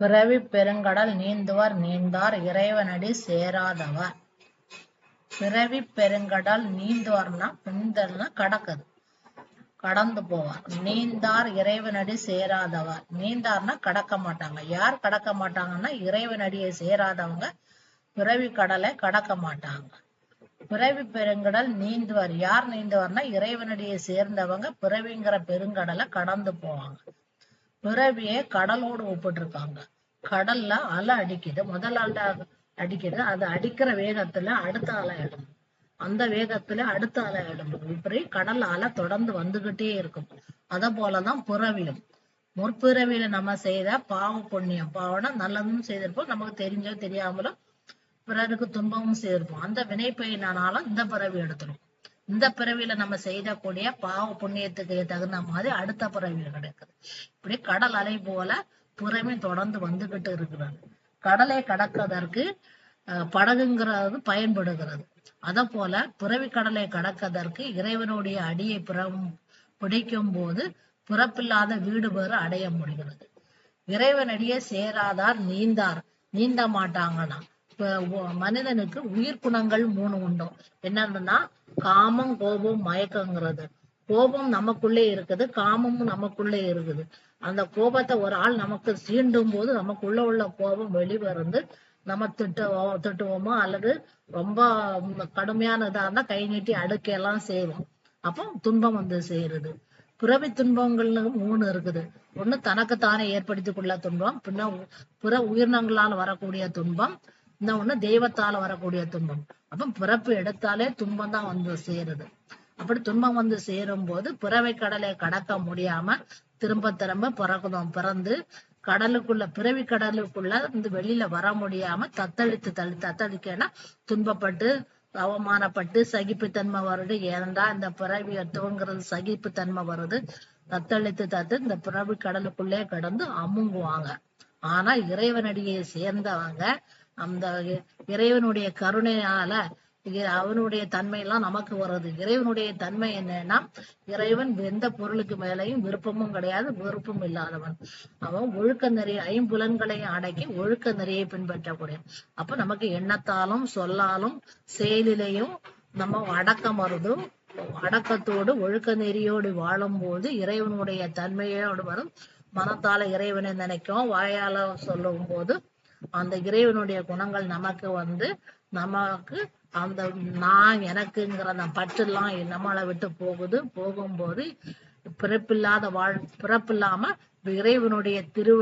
பிறவிப் பெருங்கடல் நீந்துவர் நீந்தார் இறைவனடி சேராதவர். பிறவிப் பெருங்கடல் நீந்துவார்னா நீந்தல்னா கடக்குது. கடந்து போவார். நீந்தார் இறைவனடி சேராதவர். நீந்தார்னா கடக்க மாட்டாங்க. யார் கடக்க மாட்டாங்கன்னா இறைவனடியை சேராதவங்க. பிறவி கடலை கடக்க மாட்டாங்க. பிறவி பெருங்கடல் நீந்துவார். யார் நீந்துவார்னா இறைவனடியை சேர்ந்தவங்க. பிறவிங்கிற பெருங்கடலை கடந்து போவாங்க. பிறவியை கடலோடு ஒப்பிட்டிருக்காங்க. கடல்ல அலை அடிக்குது. முதல் அலை அடிக்குது. அது அடிக்கிற வேகத்துல அடுத்த அலை எழும்பும் அந்த வேகத்துல அடுத்த அலை எழும்பும் இப்படி கடல் அலை தொடர்ந்து வந்துகிட்டே இருக்கும். அத போலதான் பிறவியும் முற்பிறவியில நம்ம செய்த பாவ புண்ணியம் பாவனா நல்லதும் செய்திருப்போம். நமக்கு தெரிஞ்சோ தெரியாமலோ பிறருக்கு துன்பமும் செய்திருப்போம். அந்த வினைப்பயினாலும் இந்த பிறவி எடுத்துரும். இந்த பிறவியில நம்ம செய்தக்கூடிய பாவ புண்ணியத்துக்கு தகுந்த மாதிரி அடுத்த பிறவியில கிடைக்குது இப்படி கடல் அலை போல புறமே தொடர்ந்து வந்துகிட்டு இருக்கிறது. கடலை கடக்கதற்கு படகுங்கிறது பயன்படுகிறது. அத போல பிறவி கடலை கடக்கதற்கு இறைவனுடைய அடியை பிறம் பிடிக்கும் போது பிறப்பில்லாத வீடு பேறு அடைய முடிகிறது. இறைவனடியே சேராதார் நீந்தார். நீந்த மாட்டாங்கன்னா மனிதனுக்கு உயிர் குணங்கள் மூணு உண்டும் என்னன்னா காமம் கோபம் மயக்கங்கிறது. கோபம் நமக்குள்ளே இருக்குது காமமும் நமக்குள்ளே இருக்குது. அந்த கோபத்தை ஒரு ஆள் நமக்கு சீண்டும் போது நமக்குள்ள உள்ள கோபம் வெளிவருந்து நம்ம திட்டுவோம் திட்டுவோமோ? அல்லது ரொம்ப கடுமையானதா இருந்தா கை நீட்டி அடுக்கையெல்லாம் செய்வோம். அப்போ துன்பம் வந்து செய்யறது பிறவி துன்பங்கள்னு மூணு இருக்குது. ஒண்ணு தனக்குத்தானே ஏற்படுத்திக் கொள்ள துன்பம் பின்ன உ- பிற உயிரினங்களால் வரக்கூடிய துன்பம் இந்த ஒண்ணு தெய்வத்தால வரக்கூடிய துன்பம். அப்ப பிறப்பு எடுத்தாலே துன்பம் தான் வந்து சேருது. அப்படி துன்பம் வந்து சேரும் போது பிறவை கடலை கடக்க முடியாம திரும்ப திரும்ப பிறகுதம் பிறந்து கடலுக்குள்ள பிறவி கடலுக்குள்ள இருந்து வெளியில வர முடியாம தத்தளித்து தள்ளி தத்தளிக்கன்னா துன்பப்பட்டு அவமானப்பட்டு சகிப்புத்தன்மை வருது. ஏன்டா இந்த பிறவி துவங்கிறது சகிப்புத்தன்மை வருது. தத்தளித்து தத்து இந்த பிறவி கடலுக்குள்ளே கடந்து அமுங்குவாங்க. ஆனா இறைவனடியை சேர்ந்தவங்க அந்த இறைவனுடைய கருணையால இ- அவனுடைய தன்மை எல்லாம் நமக்கு வருது இறைவனுடைய தன்மை என்னன்னா இறைவன் எந்த பொருளுக்கு மேலையும் விருப்பமும் கிடையாது வெறுப்பும் இல்லாதவன். அவன் ஒழுக்க நெறிய ஐம்புலன்களையும் அடக்கி ஒழுக்க நெறியை பின்பற்றக்கூடிய. அப்ப நமக்கு எண்ணத்தாலும் சொல்லாலும் செயலிலையும் நம்ம அடக்கம் வருதும் அடக்கத்தோடு ஒழுக்க நெறியோடு வாழும்போது இறைவனுடைய தன்மையோடு வரும். மனத்தால இறைவனை நினைக்கும் வாயால சொல்லும் போது அந்த இறைவனுடைய குணங்கள் நமக்கு வந்து நமக்கு அந்த நான் எனக்குங்கிற அந்த பற்றெல்லாம் நம்மளை விட்டு போகுது. போகும்போது பிறப்பில்லாத வாழ் பிறப்பில்லாம இறைவனுடைய திரு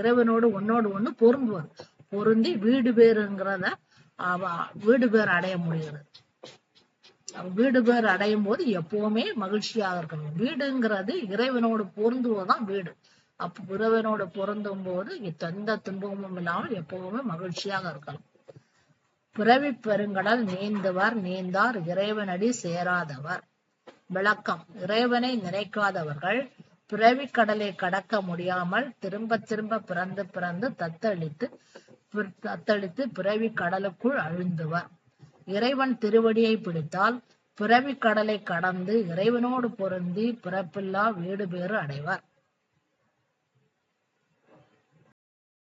இறைவனோடு ஒன்னோடு ஒண்ணு பொருந்துவது. பொருந்தி வீடு பேருங்கிறத அவ வீடு பேர் அடைய முடிகிறது. வீடு பேர் அடையும் போது எப்பவுமே மகிழ்ச்சியாக இருக்கணும். வீடுங்கிறது இறைவனோடு பொருந்துவதுதான் வீடு. அப்ப உறவினோட பொருந்தும் போது எந்த துன்பமும் இல்லாமல் எப்பவுமே மகிழ்ச்சியாக இருக்கலாம் பிறவி பெருங்கடல் நீந்துவர் நீந்தார் இறைவனடி சேராதவர். விளக்கம் இறைவனை நினைக்காதவர்கள் பிறவி கடலை கடக்க முடியாமல் திரும்ப திரும்ப பிறந்து பிறந்து தத்தளித்து பிற- தத்தளித்து பிறவி கடலுக்குள் அழுந்துவர். இறைவன் திருவடியை பிடித்தால் பிறவி கடலை கடந்து இறைவனோடு பொருந்தி பிறப்பில்லா வீடு பேறு அடைவர்.